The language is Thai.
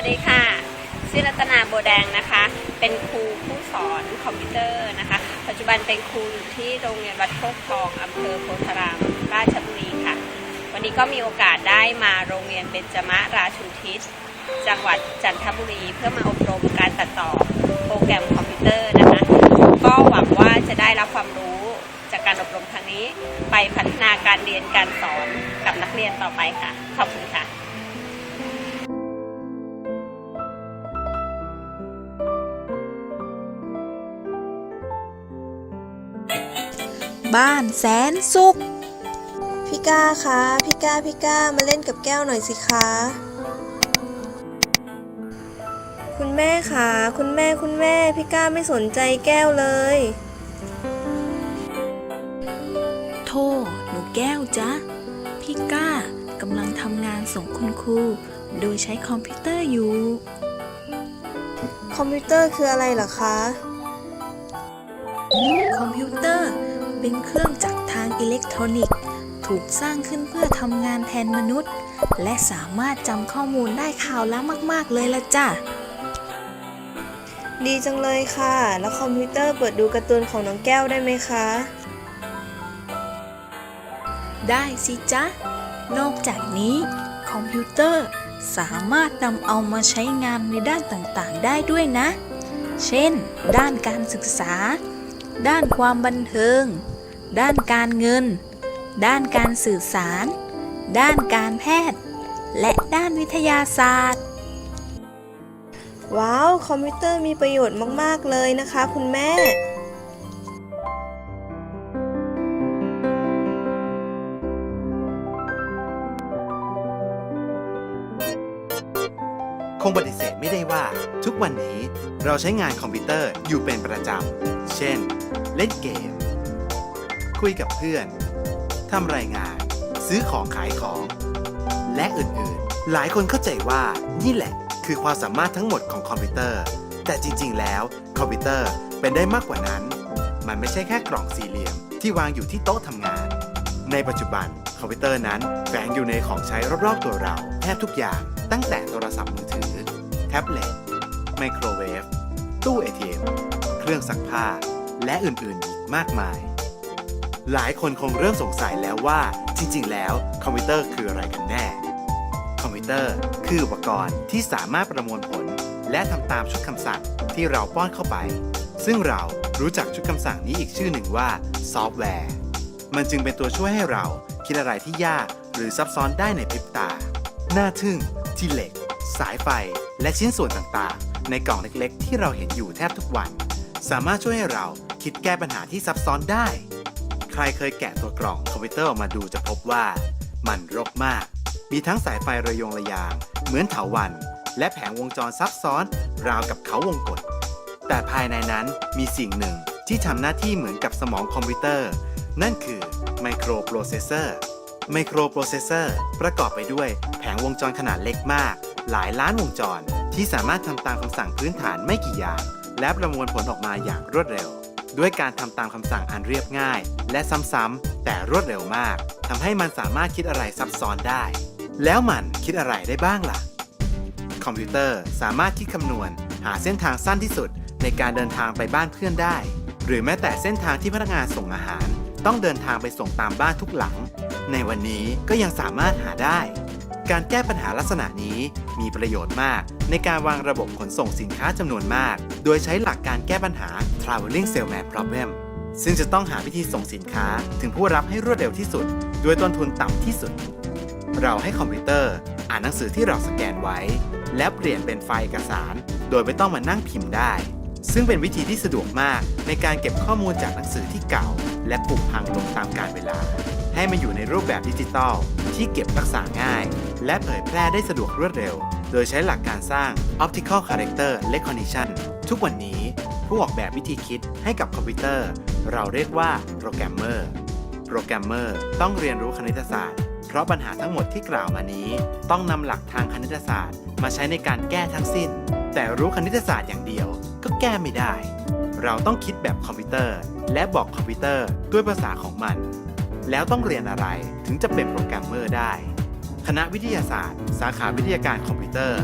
วัสดีค่ะ ชื่อรัตนาโบแดงนะคะ เป็นครูผู้สอนคอมพิวเตอร์นะคะ ปัจจุบันเป็นครูอยู่ที่โรงเรียนวัดโคกทองอำเภอโพธาราม ราชบุรีค่ะ วันนี้ก็มีโอกาสได้มาโรงเรียนเบญจมราชูทิศ จังหวัดจันทบุรี เพื่อมาอบรมการตัดต่อโปรแกรมคอมพิวเตอร์นะคะ ก็หวังว่าจะได้รับความรู้จากการอบรมครั้งนี้ ไปพัฒนาการเรียนการสอนกับนักเรียนต่อไปค่ะ ขอบคุณค่ะ บ้านแสนสุข พี่ก้าคะพี่ก้าพี่ก้ามาเล่นกับแก้วหน่อยสิคะ คุณแม่คะคุณแม่คุณแม่ พี่ก้าไม่สนใจแก้วเลย โทหนูแก้วจ๊ะ พี่ก้ากำลังทำงานส่งคุณครู โดยใช้คอมพิวเตอร์อยู่ คอมพิวเตอร์คืออะไรเหรอคะ คอมพิวเตอร์ เป็นเครื่องจักรทางอิเล็กทรอนิกส์ ถูกสร้างขึ้นเพื่อทำงานแทนมนุษย์ และสามารถจำข้อมูลได้ข่าวละมาก ๆ เลยละจ้ะ ดีจังเลยค่ะ แล้วคอมพิวเตอร์เปิดดูการ์ตูนของน้องแก้วได้ไหมคะ ได้สิจ๊ะ นอกจากนี้ คอมพิวเตอร์สามารถนำเอามาใช้งานในด้านต่างๆ ได้ด้วยนะ เช่น ด้านการศึกษา ด้านความบันเทิง ด้านการเงิน ด้านการสื่อสาร ด้านการแพทย์ และด้านวิทยาศาสตร์ ว้าว คอมพิวเตอร์มีประโยชน์มาก ๆ เลยนะคะคุณแม่ คงปฏิเสธไม่ได้ว่า ทุกวันนี้เราใช้งานคอมพิวเตอร์อยู่เป็นประจำ เช่น เล่นเกม คุยกับเพื่อน ทำรายงาน ซื้อของขายของ และอื่นๆ หลายคนเข้าใจว่านี่แหละคือความสามารถทั้งหมดของคอมพิวเตอร์ แต่จริงๆ แล้วคอมพิวเตอร์เป็นได้มากกว่านั้น มันไม่ใช่แค่กล่องสี่เหลี่ยมที่วางอยู่ที่โต๊ะทำงาน ในปัจจุบัน คอมพิวเตอร์นั้นแฝงอยู่ในของใช้รอบๆตัวเราแทบทุกอย่างตั้งแต่โทรศัพท์มือถือ แท็บเล็ตไมโครเวฟตู้ ATM เครื่องซักผ้า และอื่นๆอีกมากมาย หลายคนคงเริ่มสงสัยแล้วว่าจริงๆ แล้วคอมพิวเตอร์คืออะไรกันแน่ คอมพิวเตอร์คืออุปกรณ์ที่สามารถประมวลผล และทำตามชุดคำสั่งที่เราป้อนเข้าไป ซึ่งเรารู้จักชุดคำสั่งนี้อีกชื่อหนึ่งว่าซอฟต์แวร์ มันจึงเป็นตัวช่วยให้เรา คิดอะไรที่ยากหรือซับซ้อนได้ในพริบตา น่าทึ่ง ที่เหล็ก สายไฟ และชิ้นส่วนต่างๆ ในกล่องเล็กๆ ที่เราเห็นอยู่แทบทุกวัน สามารถช่วยให้เราคิดแก้ปัญหาที่ซับซ้อนได้ ใครเคยแกะตัวกล่องคอมพิวเตอร์ออกมาดูจะพบว่า มันรกมาก มีทั้งสายไฟระยงระยาง เหมือนเถาวัน และแผงวงจรซับซ้อน ราวกับเขาวงกตแต่ภายในนั้นมีสิ่งหนึ่งที่ทำหน้าที่เหมือนกับสมองคอมพิวเตอร์ นั่นคือไมโครโปรเซสเซอร์ไมโครโปรเซสเซอร์ประกอบไปด้วยแผงวงจรขนาดเล็กมาก หลายล้านวงจร ที่สามารถทำตามคำสั่งพื้นฐานไม่กี่อย่าง และประมวลผลออกมาอย่างรวดเร็ว ด้วยการทำตามคำสั่งอันเรียบง่าย และซ้ำๆแต่รวดเร็วมากทำให้มันสามารถคิดอะไรซับซ้อนได้ แล้วมันคิดอะไรได้บ้างล่ะ คอมพิวเตอร์สามารถคิดคำนวณ หาเส้นทางสั้นที่สุดในการเดินทางไปบ้านเพื่อนได้ หรือแม้แต่เส้นทางที่พนักงานส่งอาหาร ต้องเดินทางไปส่งตามบ้านทุกหลัง ในวันนี้ก็ยังสามารถหาได้ การแก้ปัญหาลักษณะนี้มีประโยชน์มากในการวางระบบขนส่งสินค้าจำนวนมาก โดยใช้หลักการแก้ปัญหา traveling salesman problem ซึ่งจะต้องหาวิธีส่งสินค้าถึงผู้รับให้รวดเร็วที่สุด ด้วยต้นทุนต่ำที่สุด เราให้คอมพิวเตอร์ อ่านหนังสือที่เราสแกนไว้ แล้วเปลี่ยนเป็นไฟล์เอกสาร โดยไม่ต้องมานั่งพิมพ์ได้ ซึ่งเป็นวิธีที่สะดวกมากในการเก็บข้อมูลจากหนังสือที่เก่า และผุพังลงตามกาลเวลา ให้มันอยู่ในรูปแบบดิจิตอลที่เก็บรักษาง่าย และเผยแพร่ได้สะดวกรวดเร็ว โดยใช้หลักการสร้าง Optical Character Recognition ทุกวันนี้ผู้ออกแบบวิธีคิดให้กับคอมพิวเตอร์ เราเรียกว่าโปรแกรมเมอร์ โปรแกรมเมอร์ต้องเรียนรู้คณิตศาสตร์ เพราะปัญหาทั้งหมดที่กล่าวมานี้ ต้องนำหลักทางคณิตศาสตร์ มาใช้ในการแก้ทั้งสิ้น แต่รู้คณิตศาสตร์อย่างเดียว ก็แก้ไม่ได้ เราต้องคิดแบบคอมพิวเตอร์ และบอกคอมพิวเตอร์ด้วยภาษาของมัน แล้วต้องเรียนอะไรถึงจะเป็นโปรแกรมเมอร์ได้ คณะวิทยาศาสตร์ สาขาวิทยาการคอมพิวเตอร์